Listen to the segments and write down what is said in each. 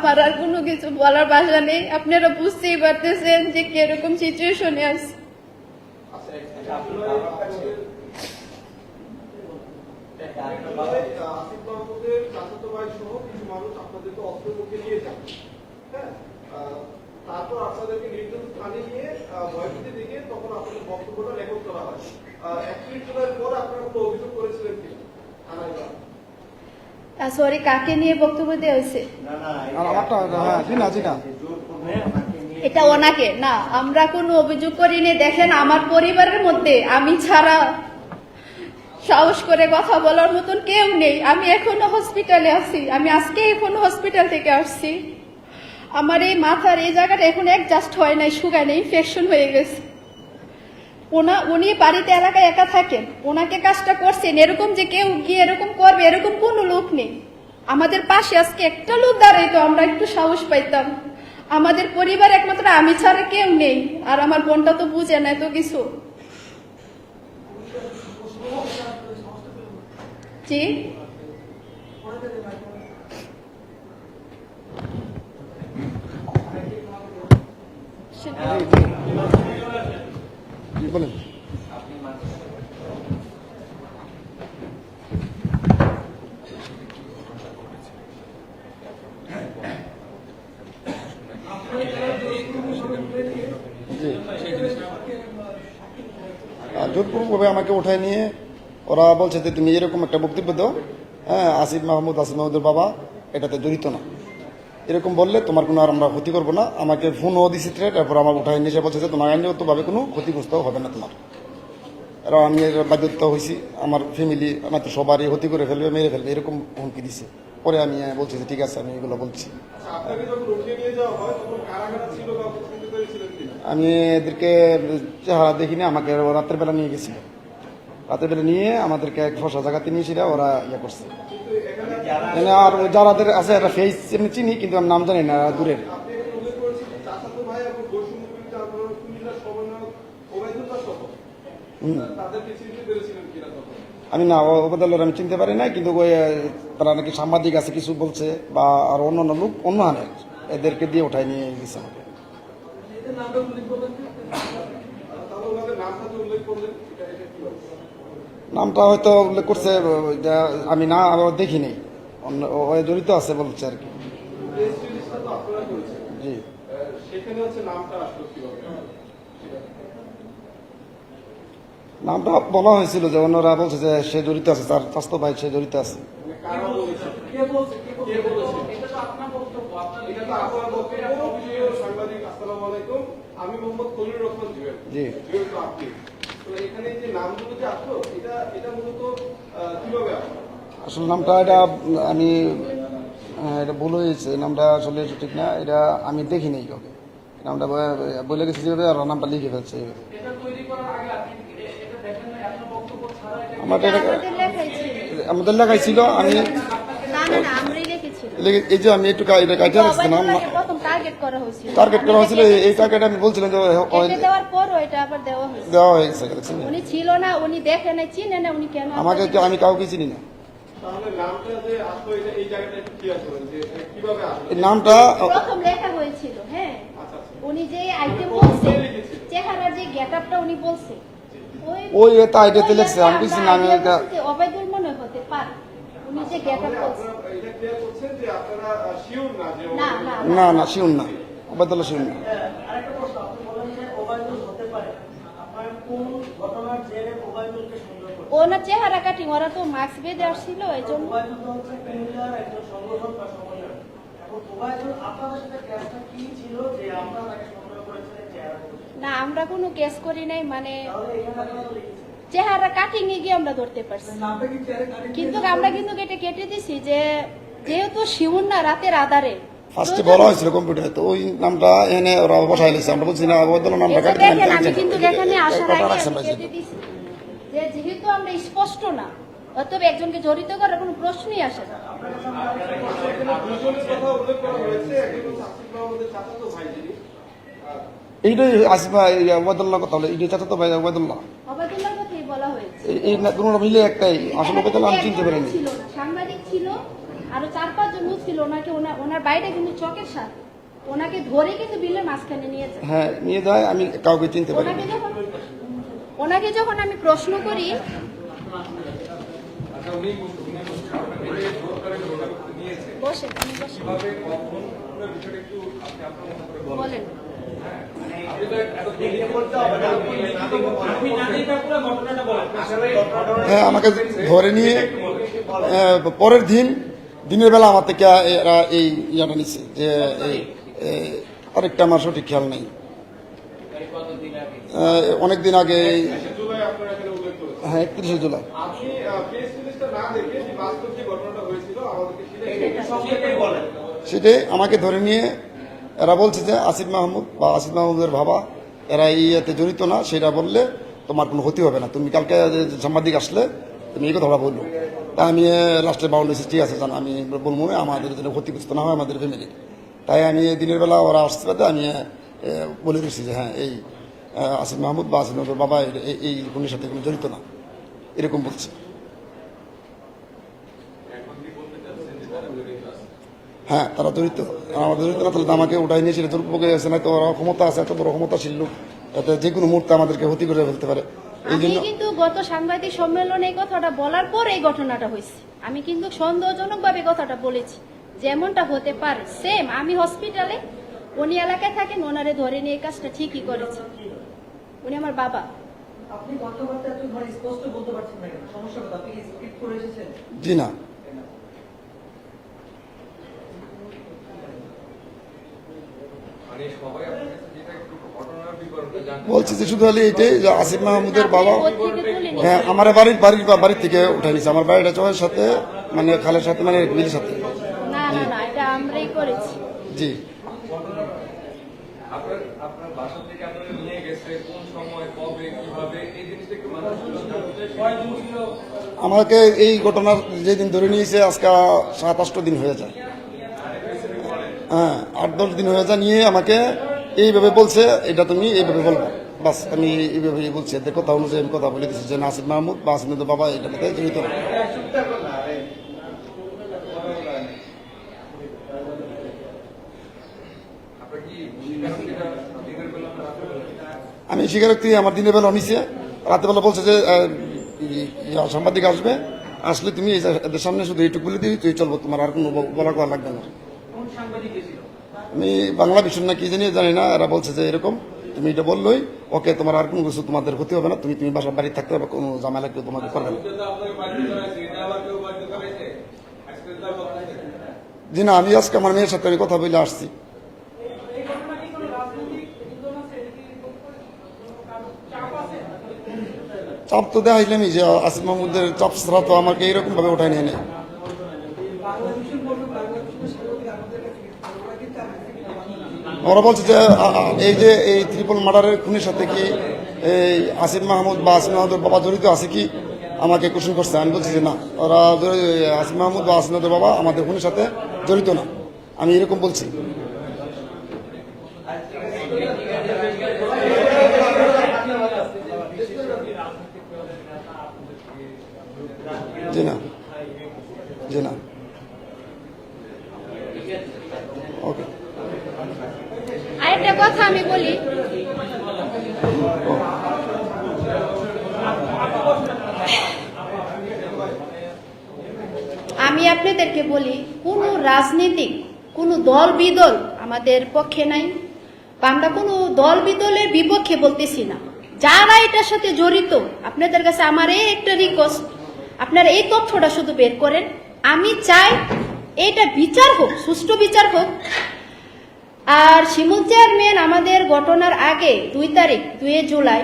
আমার আর কোনো কিছু বলার ভাষা নেই। আপনারা বুঝতেই পারতেছেন যে কীরকম সিচুয়েশনে আছে। তারপর আপনাদেরকে স্থানে নিয়ে ভয়ভীতি তখন আপনাদের বক্তব্যটা রেকর্ড করা হয়। এক মিনিট পর আপনারা অভিযোগ করেছিলেন কি থানায় সরি কাকে নিয়ে বক্তব্য দেওয়া হয়েছে? হ্যাঁ না এটা ওনাকে না আমরা কোনো অভিযোগ করিনি। দেখেন আমার পরিবারের মধ্যে আমি ছাড়া সাহস করে কথা বলার মতন কেউ নেই। আমি এখনও হসপিটালে আছি। আমি আজকে এখনও হসপিটাল থেকে আসছি। আমার এই মাথার এই জায়গাটা এখন অ্যাডজাস্ট হয় নাই শুকায় নেই ইনফেকশন হয়ে গেছে। ওনা, উনি বাড়িতে এলাকায় একা থাকেন। ওনাকে কাজটা করছেন। এরকম যে কেউ গিয়ে এরকম করবে, এরকম কোনো লোক নেই। আমাদের পাশে আজকে একটা লোক দাঁড়াইতো, আমরা একটু সাহস পাইতাম। আমাদের পরিবার একমাত্র আমি ছাড়া কেউ নেই। আর আমার বোনটা তো বুঝে না তো কিছু। জি জি বলেন জি আর জোরপূর্বকভাবে আমাকে উঠায় নিয়ে ওরা বলছে যে, তুমি এরকম একটা বক্তব্য দাও। হ্যাঁ আসিফ মাহমুদ, আসিফ মাহমুদের বাবা, এটাতে জড়িত না। এরকম বললে তোমার কোনো আর আমরা ক্ষতি করব না। আমাকে ফোনও দিছি তারপর আমার উঠায় নিয়ে এসে বলছে যে, তোমার আইনগতভাবে কোনো ক্ষতিগ্রস্ত হবে না তোমার। আর আমি এর বাধ্যতা হয়েছি আমার ফ্যামিলি আমার তো সবারই ক্ষতি করে ফেলবে, মেরে ফেলবে। এরকম হুমকি দিছে। পরে আমি বলছি যে ঠিক আছে আমি এগুলো বলছি। আচ্ছা নিয়ে আমি এদেরকে চেহারা দেখিনি আমাকে রাতের বেলা নিয়ে গেছিল। রাতের বেলা নিয়ে আমাদেরকে এক ফসা জায়গাতে নিয়েছিল ওরা ইয়ে করছে। মানে আর যারাদের আছে একটা ফেস এমনি চিনি কিন্তু আমি নাম জানি না দূরের। আমি না ওবায়দুল্লাহর আমি চিনতে পারি না কিন্তু তারা নাকি সাংবাদিক আছে, কিছু বলছে, বা আর অন্য অন্য লোক অন্য হানের এদেরকে দিয়ে উঠাই নিয়ে গেছে আমাকে। নামটা হয়তো উল্লেখ করছে আমি না দেখিনি। অন্য জড়িত আছে বলছে আর কি। জি। নামটা বলা হয়েছিল যে অন্যরা বলছে যে সে জড়িত আছে, তার স্বাস্থ্য ভাই সে জড়িত আছে। কারা বলেছে? কে বলছে? কে বলেছে? এটা তো আপনার বক্তব্য এটা তো আপনার বক্তব্য। প্রিয় সাংবাদিক আসসালামু আলাইকুম। আমি মোহাম্মদ কলির রহমান জুয়েল জি। জুয়েল তো আপনি। তো এখানে যে নামগুলো যে আসলো এটা এটা মূলত কীভাবে আসলো? আসলে নামটা এটা আমি হ্যাঁ, এটা ভুল হয়েছে। নামটা আসলে ঠিক না। এটা আমি দেখিনি কাউকে। নামটা বলে গেছি যেভাবে আর নামটা লিখে ফেলছে। আমার এটা আমাদের লেখাই ছিল আমি এই যে আমি একটু এটা নাম টার্গেট করা হয়েছিল। টার্গেট করা হয়েছিল এই- টার্গেট আমি বলছিলাম যে দেওয়া হয়েছে। দেওয়া হয়েছে দেখছেন? উনি ছিল না উনি দেখে চিনে না উনি কেন আমাকে আমি কাউকে চিনি না। নামটা প্রথম লেখা হয়েছিল হ্যাঁ। আচ্ছা আচ্ছা। উনি যে আইটেম বলছে যে গেটআপটা উনি বলছে ওই এটা আইডিয়াতে লেখছে, আমি কিছু না, আমি এটা- অবায়দুল মনে হতে পারে উনি যে গেটআপ তাহলে এটা ক্লিয়ার করছেন যে আপনারা শিওর না যে না না না। না শিউন না। ওবায়দুল্লাহ শিউন না। আরেকটা প্রশ্ন আপনি বলেন যে ওবায়দুল হতে পারে। আপনার কোন ঘটনার জেরে ওবায়দুলকে সন্দেহ করছেন? ওনার চেহারা কাটিং ওরা তো মাস্ক বেঁধে আসছিল এই জন্য ওবায়দুল হচ্ছে কুমিল্লার একজন সংগঠন বা সমন্বয় এখন ওবায়দুল আপনাদের সাথে ক্যাশটা কি ছিল যে আমরা তাকে সন্দেহ করেছিলেন চেহারা না আমরা কোনো কেস করি নাই মানে চেহারা কাটিং এ গিয়ে আমরা ধরতে পারছি? কাটিং কিন্তু আমরা কিন্তু এটা কেটে দিছি যে যেহেতু শিউন না রাতের আধারে। ফার্স্টে বলা হয়েছিল কম্পিউটারে তো ওই নামটা এনে ওরা বসাই লিখছে আমরা বলছি না নামটা আমি কিন্তু এখানে আসার আগে রাখছেন আমি ভাই কেটে দিছি। যে যেহেতু আমরা স্পষ্ট না অতএব একজনকে জড়িত করার কোনো প্রশ্নই আসে না। দুজনের কথা উল্লেখ করা হয়েছে একজন হচ্ছে আসিফ মাহমুদের চাচাতো ভাই যিনি এইটাই ওবায়দুল্লাহ কথা হলো এইটাই চাচা তো ভাই অবাদুল্লার কথাই বলা হয়েছে এই- দুটো মিলে একটাই। আসলে ওবায়দুল্লাহ আমি চিনতে পারিনি। সাংবাদিক ছিল আরও চার পাঁচজন লোক ছিল। ওনাকে ওনা- ওনার বাইরে কিন্তু চকের সাথে। ওনাকে ধরে কিন্তু বিলের মাঝখানে নিয়ে যায়। হ্যাঁ নিয়ে যায় আমি কাউকে চিনতে পারি ওনাকে যখন আমি প্রশ্ন করি বসে বলেন। হ্যাঁ আমাকে ধরে নিয়ে পরের দিন, দিনের বেলা আমার থেকে এরা এই ইয়াটা নিচ্ছে যে আরেকটা আমার সঠিক খেয়াল নেই। অনেক দিন আগে হ্যাঁ একত্রিশে জুলাই। সেটাই আমাকে ধরে নিয়ে এরা বলছে যে আসিফ মাহমুদ বা আসিফ মাহমুদের বাবা, এরা এই ইয়েতে জড়িত না, সেটা বললে তোমার কোনো ক্ষতি হবে না। তুমি কালকে সাংবাদিক আসলে, তুমি এই কথাটা বলল তা আমি লাস্টে বাউন্ড হয়েছি ঠিক আছে, জান, আমি বলব আমাদের যেন ক্ষতিগ্রস্ত না হয় আমাদের ফ্যামিলি তাই আমি দিনের বেলা ওরা আসতে পারতে, আমি বলে দিচ্ছি যে হ্যাঁ এই আসিফ মাহমুদ বা আসিফ মাহমুদের বাবা এই- এই সাথে কোনো জড়িত না। এরকম বলছে। হ্যাঁ তারা জড়িত আমাদের জড়িত না তাহলে আমাকে উঠাই নিয়ে সেটা দুর্ভোগে আছে না তো ওরা ক্ষমতা আছে এত বড় ক্ষমতাশীল লোক এতে যে কোনো মুহূর্তে আমাদেরকে ক্ষতি করে ফেলতে পারে। এই জন্য কিন্তু গত সাংবাদিক সম্মেলনে এই কথাটা বলার পর এই ঘটনাটা হয়েছে। আমি কিন্তু সন্দেহজনক ভাবে কথাটা বলেছি। যেমনটা হতে পারে সেম আমি হসপিটালে উনি এলাকায় থাকেন ওনারে ধরে নিয়ে এই কাজটা ঠিকই করেছে। উনি আমার বাবা। আপনি কথাবার্তা এত মানে স্পষ্ট বলতে পারছেন না কেন সমস্যা কথা আপনি স্ক্রিপ্ট করে এসেছেন জি না মানে সবাই আপনার কাছে যেটা একটু ঘটনার বিবরণটা জানতে বলছি যে শুধু খালি এটাই যে আসিফ মাহমুদের বাবা। হ্যাঁ আমার বাড়ির বাড়ির বাড়ির থেকে উঠে নিছে আমার বাড়িটা চয়ের সাথে মানে খালের সাথে মানে মিলের সাথে। না না না এটা আমরাই করেছি। জি। আপনার আপনার বাসা থেকে আপনারা নিয়ে গেছে কোন সময় কবে কীভাবে? এই জিনিসটা একটু মানুষ জানতে চাই কয়দিন ছিল আমাকে এই ঘটনার যেদিন ধরে নিয়েছে আজকে সাত আটটা দিন হয়ে যায়। হ্যাঁ আট, দশ দিন হয়ে যায় নিয়ে আমাকে এইভাবে বলছে, এটা তুমি এইভাবে বলব। বাস, আমি এইভাবে বলছি, এদের কথা অনুযায়ী আমি কথা বলে দিচ্ছি যে নাসির মাহমুদ, বা আসিনুদ্দ বাবা এটার মধ্যে জড়িত। আমি স্বীকারোক্তি আমার দিনের বেলা নিছে, রাতেবেলা বলছে যে সাংবাদিক আসবে, আসলে তুমি এদের সামনে শুধু এইটুকু বলে দিবি, তুই চলবো, তোমার আর কোনো বলা করা লাগবে না। আমি বাংলা ভীষণ না কি জানি জানি না। এরা বলছে যে এরকম। তুমি এটা বললোই ওকে তোমার আর কোনো কিছু তোমাদের ক্ষতি হবে না। তুমি তুমি বাসার বাড়ি থাকতে হবে কোনো ঝামেলা কেউ তোমাকে করবে না। জি না আমি আজকে আমার মেয়ের সাথে আমি কথা বলে আসছি। চাপ তো দেখাইলামই যে আসিফ মাহমুদের চাপ ছাড়া তো আমাকে এইরকম ভাবে ওঠাই নিয়ে নেয় বাংলাদেশের বলবে বাংলাদেশের সাংবাদিক আমাদের কাছে ওরা কিন্তু আমাদের ওরা বলছে যে এই যে এই ত্রিপল মার্ডারের খুনের সাথে কি এই আসিফ মাহমুদ বা আসিফ মাহমুদের বাবা জড়িত আছে কি? আমাকে কোশ্চেন করছে। আমি বলছি যে, না, ওরা আসিফ মাহমুদ বা আসিফ মাহমুদের বাবা আমাদের খুনের সাথে জড়িত না। আমি এরকম বলছি জি না জি না ওকে আরেকটা কথা আমি বলি আপনাদেরকে বলি, কোনো রাজনীতিক, কোনো দল বিদল আমাদের পক্ষে নাই। বা আমরা কোনো দল বিদলের বিপক্ষে বলতেছি না। যারা এটার সাথে জড়িত, আপনাদের কাছে আমার এই একটা রিকোয়েস্ট আপনারা এই তথ্যটা শুধু বের করেন। আমি চাই এটা বিচার হোক, সুষ্ঠু বিচার হোক। আর শিমুল চেয়ারম্যান আমাদের ঘটনার আগে দুই তারিখ, দুই জুলাই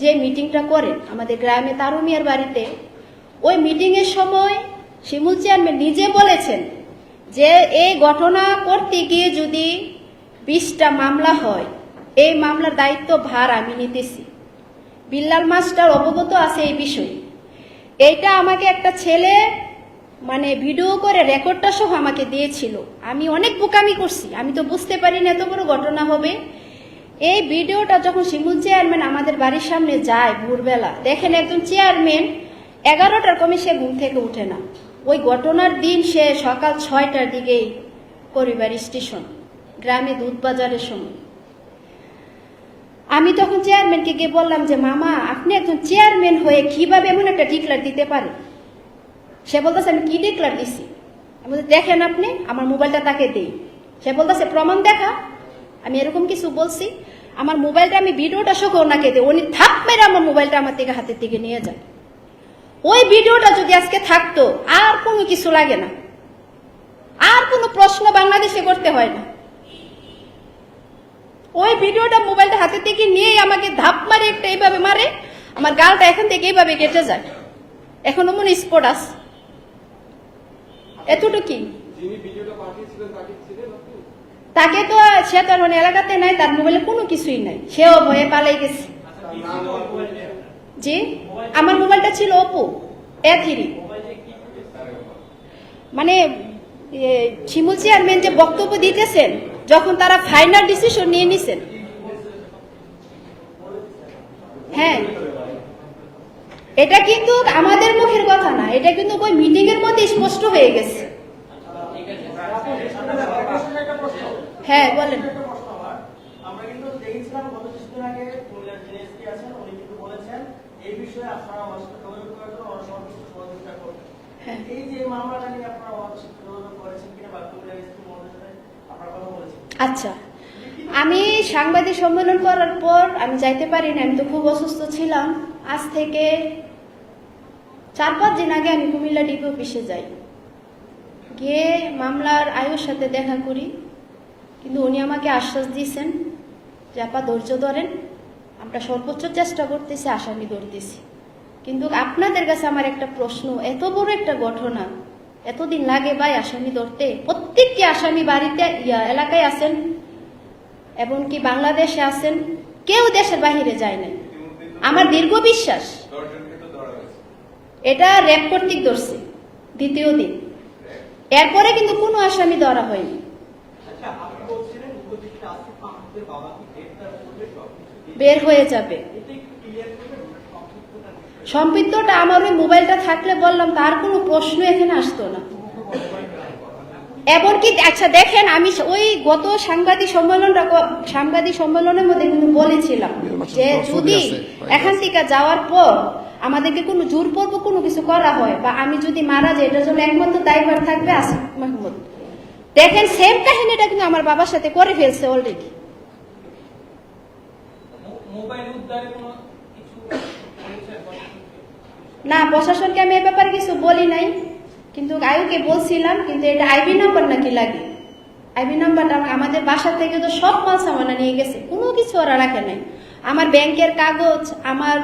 যে মিটিংটা করেন আমাদের গ্রামে তারুমিয়ার বাড়িতে, ওই মিটিংয়ের সময় শিমুল চেয়ারম্যান নিজে বলেছেন যে এই ঘটনা করতে গিয়ে যদি বিশটা মামলা হয়, এই মামলার দায়িত্ব ভার আমি নিতেছি। বিল্লাল মাস্টার অবগত আছে এই বিষয়ে। এইটা আমাকে একটা ছেলে মানে ভিডিও করে রেকর্ডটা সহ আমাকে দিয়েছিল। আমি অনেক বোকামি করছি, আমি তো বুঝতে পারি না এত বড় ঘটনা হবে। এই ভিডিওটা যখন শিমুল চেয়ারম্যান আমাদের বাড়ির সামনে যায় ভোরবেলা, দেখেন একজন চেয়ারম্যান এগারোটার কমে সে ঘুম থেকে উঠে না। ওই ঘটনার দিন সে সকাল ছয়টার দিকে পরিবার স্টেশন, গ্রামে দুধ বাজারের সময়। আমি তখন চেয়ারম্যানকে গিয়ে বললাম যে, মামা, আপনি একজন চেয়ারম্যান হয়ে কীভাবে এমন একটা ডিক্লার দিতে পারেন? সে বলতেছে, আমি কি ডিক্লার দিছি? আমি দেখেন আপনি, আমার মোবাইলটা তাকে দিই। সে বলতেছে, প্রমাণ দেখা। আমি এরকম কিছু বলছি, আমার মোবাইলটা, আমি ভিডিওটা সহ ওনাকে দিই। উনি থাপ মেরে আমার মোবাইলটা আমার থেকে হাতের থেকে নিয়ে যায় ওই ভিডিওটা যদি আজকে থাকতো আর কোনো কিছু লাগে না। আর কোনো প্রশ্ন বাংলাদেশে করতে হয় না। ওই ভিডিওটা মোবাইলটা হাতে থেকে নিয়েই আমাকে ধাপ মারে একটা এইভাবে মারে আমার গালটা এখান থেকে এইভাবে কেটে যায়। এখনও মনে স্পট আছে। এতটুকুই। যিনি তাকে তো সে তো মানে এলাকাতে নাই তার মোবাইলে কোনো কিছুই নাই। সেও ভয়ে পালাই গেছে। জি আমার মোবাইলটা ছিল ওপো এ থ্রি মানে শিমুল চেয়ারম্যান যে বক্তব্য দিতেছেন, যখন তারা ফাইনাল ডিসিশন নিয়ে নিছেন। হ্যাঁ। এটা কিন্তু আমাদের মুখের কথা না, এটা কিন্তু ওই মিটিং এর মধ্যে স্পষ্ট হয়ে গেছে। হ্যাঁ বলেন একটা প্রশ্ন আমার। আমরা কিন্তু দেখেছিলাম গত কিছুদিন আগে কুমিল্লার যিনি এসপি আছেন উনি কিন্তু বলেছেন এই বিষয়ে আপনারা সহযোগিতা হ্যাঁ। এই যে মামলাটা নিয়ে আপনারা করেছেন কিনা বা আচ্ছা আমি সাংবাদিক সম্মেলন করার পর আমি যাইতে পারি না আমি তো খুব অসুস্থ ছিলাম। আজ থেকে চার পাঁচ দিন আগে আমি কুমিল্লা ডিপি অফিসে যাই। গিয়ে মামলার আয়ুর সাথে দেখা করি। কিন্তু উনি আমাকে আশ্বাস দিয়েছেন যে আপা ধৈর্য ধরেন আমরা সর্বোচ্চ চেষ্টা করতেছি, আসামি ধরতেছি কিন্তু আপনাদের কাছে আমার একটা প্রশ্ন, এত বড় একটা ঘটনা, এতদিন লাগে ভাই আসামি ধরতে? প্রত্যেকটি আসামি বাড়িতে এলাকায় আছেন, এমনকি বাংলাদেশে আছেন, কেউ দেশের বাহিরে যায় নাই। আমার দীর্ঘ বিশ্বাস, এটা র্যাব কর্তৃক ধরছে, দ্বিতীয় দিন। এরপরে কিন্তু কোনো আসামি ধরা হয়নি আচ্ছা আপনি বলছিলেন উপযুক্ত আসিফ মাহমুদের বাবাকে গ্রেফতার করলে সবকিছু বের হয়ে যাবে। সম্পৃক্তটা আমার ওই মোবাইলটা থাকলে বললাম তার কোনো প্রশ্ন এখানে আসতো না। এমনকি আচ্ছা দেখেন আমি ওই গত সাংবাদিক সম্মেলনটা সাংবাদিক সম্মেলনের মধ্যে কিন্তু বলেছিলাম যে যদি এখান থেকে যাওয়ার পর আমাদেরকে কোনো জোর পর্ব কোনো কিছু করা হয় বা আমি যদি মারা যাই এটার জন্য একমাত্র দায়ভার থাকবে আসিফ মাহমুদ। দেখেন সেম কাহিনীটা কিন্তু আমার বাবার সাথে করে ফেলছে অলরেডি না প্রশাসনকে আমি এ ব্যাপারে কিছু বলি নাই কিন্তু আয়ুকে বলছিলাম কিন্তু এটা আইবি নাম্বার নাকি লাগে? আইবি নাম্বারটা আমাদের বাসা থেকে তো সব মাল সামানা নিয়ে গেছে কোনো কিছু ওরা রাখে নাই। আমার ব্যাংকের কাগজ আমার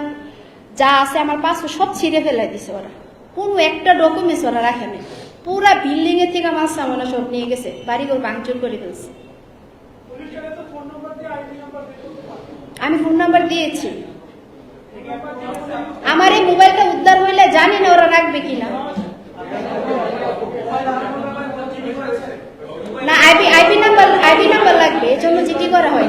যা আছে আমার পাসপোর্ট সব ছিঁড়ে ফেলাই দিছে ওরা। কোনো একটা ডকুমেন্টস ওরা রাখে নাই। পুরা বিল্ডিং এর থেকে মাল সামানা সব নিয়ে গেছে, বাড়িঘর ভাঙচুর করে ফেলছে। আমি ফোন নাম্বার দিয়েছি। আমার এই মোবাইলটা উদ্ধার হইলে জানি না ওরা রাখবে কিনা। না IB IB number IB number লাগবে এই জন্য জিডি করা হয়।